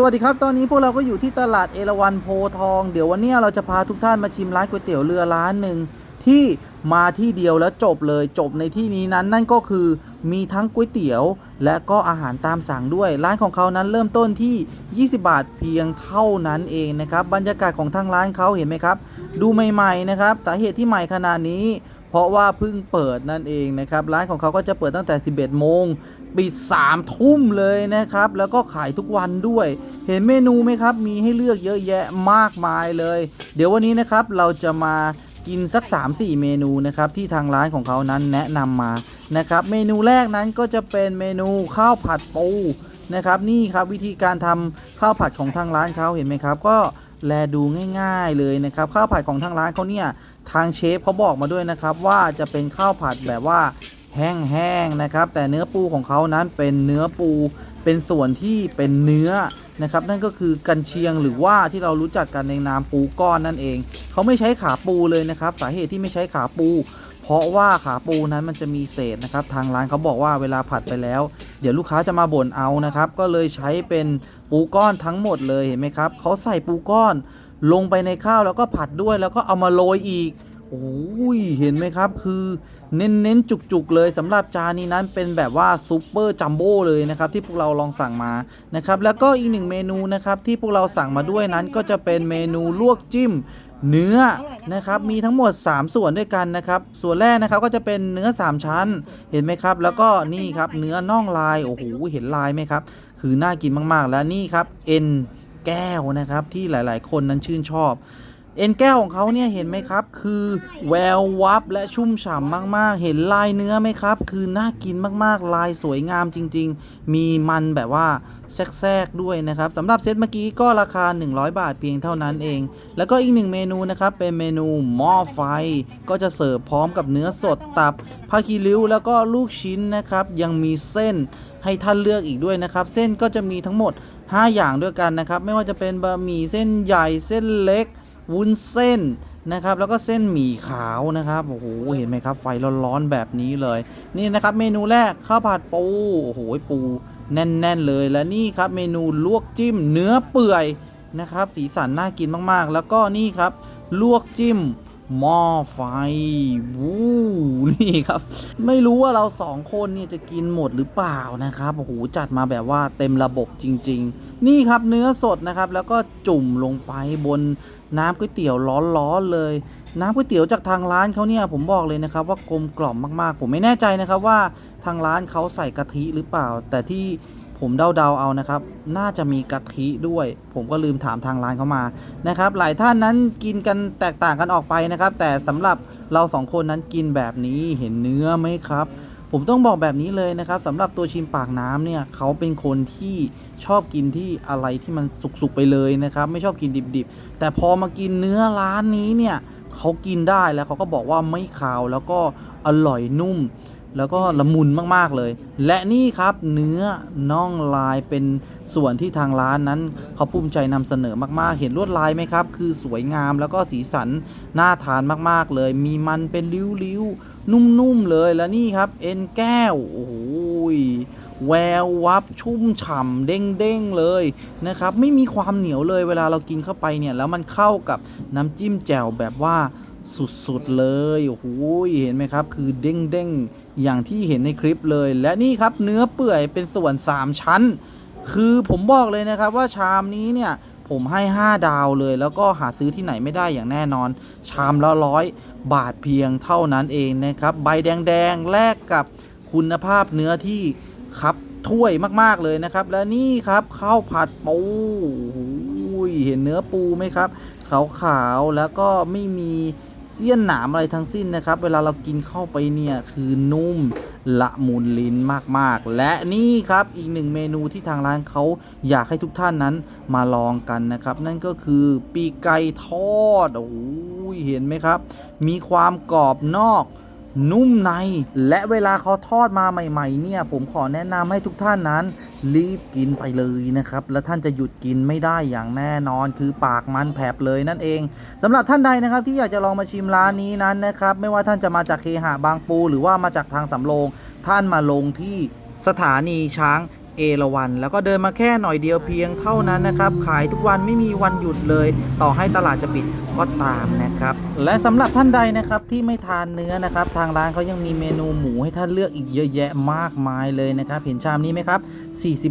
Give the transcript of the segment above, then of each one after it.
สวัสดีครับ ตอนนี้พวกเราก็อยู่ที่ตลาดเอราวันโพทอง เดี๋ยววันนี้เราจะพาทุกท่านมาชิมร้านก๋วยเตี๋ยวเรือร้านหนึ่งที่มาที่เดียวแล้วจบเลยจบในที่นี้นั้นนั่นก็คือมีทั้งก๋วยเตี๋ยว และก็อาหารตามสั่งด้วย ร้านของเขานั้นเริ่มต้นที่ 20 บาทเพียงเท่านั้นเองนะครับบรรยากาศของทางร้านเขาเห็นไหมครับ ดูใหม่ๆนะครับสาเหตุที่ใหม่ขนาดนี้ เพราะว่าเพิ่งเปิดนั่นเองนะครับ ร้านของเขาก็จะเปิดตั้งแต่ 11 โมงปิด 3 ทุ่มเลยนะครับ แล้วก็ขายทุกวันด้วย เห็นเมนูไหมครับ มีให้เลือกเยอะแยะมากมายเลย เดี๋ยววันนี้นะครับเราจะมากินสัก 3-4 เมนูนะครับที่ทางร้านของเขานั้นแนะนำมานะครับ เมนูแรกนั้นก็จะเป็นเมนูข้าวผัดปูนะครับนี่ครับวิธีการทำข้าวผัดของทางร้านเขาเห็นไหมครับ ก็แลดูง่าย ๆเลยนะครับ ข้าวผัดของทางร้านเขาเนี่ย ทางเชฟเขาบอกมาด้วยนะครับ ว่าจะเป็นข้าวผัดแบบว่าแห้งๆนะครับ แต่เนื้อปูของเขานั้นเป็นเนื้อปูเป็นส่วนที่เป็นเนื้อนะครับ นั่นก็คือกันเชียงหรือว่าที่เรารู้จักกันในนามปูก้อนนั่นเอง เขาไม่ใช้ขาปูเลยนะครับ สาเหตุที่ไม่ใช้ขาปู เพราะว่าขาปูนั้นมันจะมีเศษนะครับ ทางร้านเขาบอกว่าเวลาผัดไปแล้ว เดี๋ยวลูกค้าจะมาบ่นเอานะครับ ก็เลยใช้เป็นปูก้อนทั้งหมดเลยเห็นไหมครับเขาใส่ปูก้อน ลงไปในข้าวแล้วก็ผัดด้วยแล้วก็เอามาโรยอีกโอ้ยเห็นไหมครับ คือเน้นเน้นๆจุกๆเลยสำหรับจานนี้นั้นเป็นแบบว่าซูเปอร์จัมโบ้เลยนะครับที่พวกเราลองสั่งมานะครับแล้วก็อีกหนึ่งเมนูนะครับที่พวกเราสั่งมาด้วยนั้นก็จะเป็นเมนูลวกจิ้มเนื้อนะครับมีทั้งหมด 3 ส่วนด้วยกันนะครับส่วนแรกนะครับก็จะเป็นเนื้อ 3 ชั้นเห็นไหมครับ แล้วก็นี่ครับเนื้อน่องลายโอ้โหเห็นลายไหมครับ คือน่ากินมากๆ แล้วนี่ครับเอ็น แก้วนะครับที่หลายๆ คนนั้นชื่นชอบ เอ็นแก้วของเขาเนี่ยเห็นไหมครับ คือแวววับและชุ่มฉ่ำมากๆ เห็นลายเนื้อไหมครับ คือน่ากินมากๆ ลายสวยงามจริง ๆ มีมันแบบว่าแทรกๆด้วยนะครับสำหรับเซตเมื่อกี้ก็ราคา 100 บาทเพียงเท่านั้นเอง แล้วก็อีกหนึ่งเมนูนะครับ เป็นเมนูหม้อไฟ ก็จะเสิร์ฟพร้อมกับเนื้อสดตับผ้าคีริ้ว แล้วก็ลูกชิ้นนะครับ ยังมีเส้นให้ท่านเลือกอีกด้วยนะครับ เส้นก็จะมีทั้งหมด 5 อย่างด้วยกันนะครับไม่ว่าจะเป็นบะหมี่เส้นใหญ่เส้นเล็ก วุ้นเส้นนะครับแล้วก็เส้นหมี่ขาวนะครับโอ้โหเห็นไหมครับไฟร้อนๆแบบนี้เลย นี่นะครับเมนูแรกข้าวผัดปูโอ้โหปูแน่น ๆ เลยและนี่ครับเมนูลวกจิ้มเนื้อเปื่อยนะครับสีสันน่ากินมากๆ แล้วก็นี่ครับลวกจิ้ม หม้อไฟวู้นี่ครับ ไม่รู้ว่าเราสองคนเนี่ยจะกินหมดหรือเปล่านะครับโอ้โหจัดมาแบบว่าเต็มระบบจริง ๆ นี่ครับเนื้อสดนะครับ แล้วก็จุ่มลงไปบนน้ำก๋วยเตี๋ยวร้อนๆเลย น้ำก๋วยเตี๋ยวจากทางร้านเขาเนี่ยผมบอกเลยนะครับ ว่ากลมกล่อมมากๆ ผมไม่แน่ใจนะครับว่าทางร้านเขาใส่กะทิหรือเปล่า แต่ที่ ผมเดาๆเอานะครับ น่าจะมีกะทิด้วย ผมก็ลืมถามทางร้านเขามานะครับ หลายท่านนั้นกินกันแตกต่างกันออกไปนะครับ แต่สำหรับเราสองคนนั้นกินแบบนี้เห็นเนื้อไหมครับ ผมต้องบอกแบบนี้เลยนะครับสำหรับตัวชิมปากน้ำเนี่ยเขาเป็นคนที่ชอบกินที่อะไรที่มันสุกๆไปเลยนะครับ ไม่ชอบกินดิบๆ แต่พอมากินเนื้อร้านนี้เนี่ยเขากินได้แล้วเขาก็บอกว่าไม่คาวแล้วก็อร่อยนุ่ม แล้วก็ละมุนมากๆเลย และนี่ครับเนื้อน่องลายเป็นส่วนที่ทางร้านนั้น เขาภูมิใจนำเสนอมากๆ เห็นลวดลายไหมครับ คือสวยงามแล้วก็สีสันน่าทานมากๆเลย มีมันเป็นริ้วๆ นุ่มๆเลยแล้วนี่ครับ เอ็นแก้วโอ้โหยแวววับชุ่มฉ่ำเด้งๆเลยนะครับ ไม่มีความเหนียวเลยเวลาเรากินเข้าไปเนี่ยแล้วมันเข้ากับน้ำจิ้มแจ่วแบบว่า สุดๆเลยโอ้โหเห็นไหมครับ คือเด้งๆอย่างที่เห็นในคลิปเลย และนี่ครับเนื้อเปื่อยเป็นส่วน 3 ชั้น คือผมบอกเลยนะครับว่าชามนี้เนี่ยผมให้ 5 ดาวเลย แล้วก็หาซื้อที่ไหนไม่ได้อย่างแน่นอน ชามละร้อยบาทเพียงเท่านั้นเองนะครับ ใบแดงๆแลกกับคุณภาพเนื้อที่ครับถ้วยมากๆเลยนะครับ และนี่ครับข้าวผัดปูโอ้โหเห็นเนื้อปูไหมครับ ขาวๆแล้วก็ไม่มี เสี้ยนหนามอะไรทั้งสิ้นนะครับ เวลาเรากินเข้าไปเนี่ยคือนุ่มละมุนลิ้นมากๆ และนี่ครับอีกหนึ่งเมนูที่ทางร้านเขาอยากให้ทุกท่านนั้นมาลองกันนะครับ นั่นก็คือปีกไก่ทอดโอ้โหเห็นไหมครับ มีความกรอบนอกนุ่มใน และเวลาเขาทอดมาใหม่ ๆ เนี่ย ผมขอแนะนำให้ทุกท่านนั้น รีบกินไปเลยนะครับ และท่านจะหยุดกินไม่ได้อย่างแน่นอนคือปากมันแผลบเลยนั่นเองสำหรับท่านใดนะครับที่อยากจะลองมาชิมร้านนี้นั้นนะครับ ไม่ว่าท่านจะมาจากเคหะบางปู หรือว่ามาจากทางสำโรง ท่านมาลงที่สถานีช้าง เอราวันแล้วก็เดินมาแค่หน่อยเดียวเพียงเท่านั้นนะครับ ขายทุกวันไม่มีวันหยุดเลย ต่อให้ตลาดจะปิดก็ตามนะครับ และสำหรับท่านใดนะครับที่ไม่ทานเนื้อนะครับ ทางร้านเขายังมีเมนูหมูให้ท่านเลือกอีกเยอะแยะมากมายเลยนะครับเห็นชามนี้ไหมครับ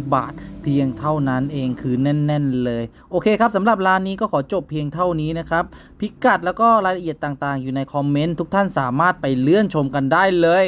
40 บาทเพียงเท่านั้นเองคือแน่น ๆ เลย โอเคครับสำหรับร้านนี้ก็ขอจบเพียงเท่านี้นะครับ พิกัดแล้วก็รายละเอียดต่างๆ อยู่ในคอมเมนต์ทุกท่านสามารถไปเลื่อนชมกันได้เลย